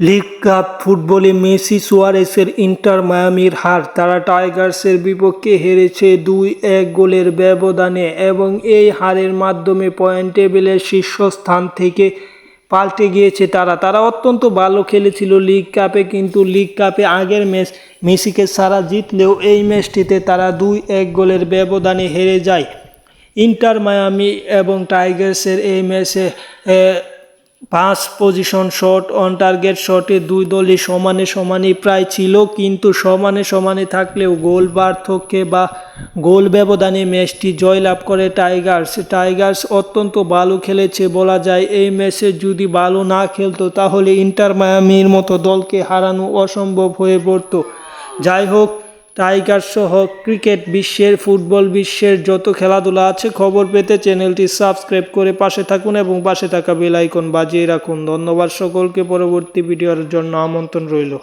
League cup ফুটবলে Messi সুয়ারেসের inter মায়ামির হার, তারা টাইগার্সের বিপক্ষে হেরেছে দুই এক গোলের ব্যবধানে এবং এই হারের মাধ্যমে পয়েন্ট টেবিলের শীর্ষস্থান থেকে পাল্টে গিয়েছে তারা। তারা অত্যন্ত ভালো খেলেছিল লিগ কাপে, কিন্তু লিগ কাপে আগের ম্যাচ মেসিকে সারা জিতলেও এই ম্যাচটিতে তারা দুই এক গোলের ব্যবধানে হেরে যায়। ইন্টার মায়ামি এবং টাইগার্সের এই ম্যাচে পাঁচ পজিশন শট অন টার্গেট শটে দুই দলই সমানে সমানে প্রায় ছিল, কিন্তু সমানে সমানে থাকলেও গোল পার্থক্যে বা গোল ব্যবধানে ম্যাচটি জয়লাভ করে টাইগার্স টাইগার্স অত্যন্ত ভালো খেলেছে বলা যায়, এই ম্যাচে যদি ভালো না খেলতো তাহলে ইন্টার মায়ামির মতো দলকে হারানো অসম্ভব হয়ে পড়তো। যাই হোক টাইগার সহ ক্রিকেট বিশ্বের ফুটবল বিশ্বের যত খেলাধুলা আছে খবর পেতে চ্যানেলটি সাবস্ক্রাইব করে পাশে থাকুন এবং পাশে থাকা বেলাইকন বাজিয়ে রাখুন। ধন্যবাদ সকলকে। পরবর্তী ভিডিওর জন্য আমন্ত্রণ রইল।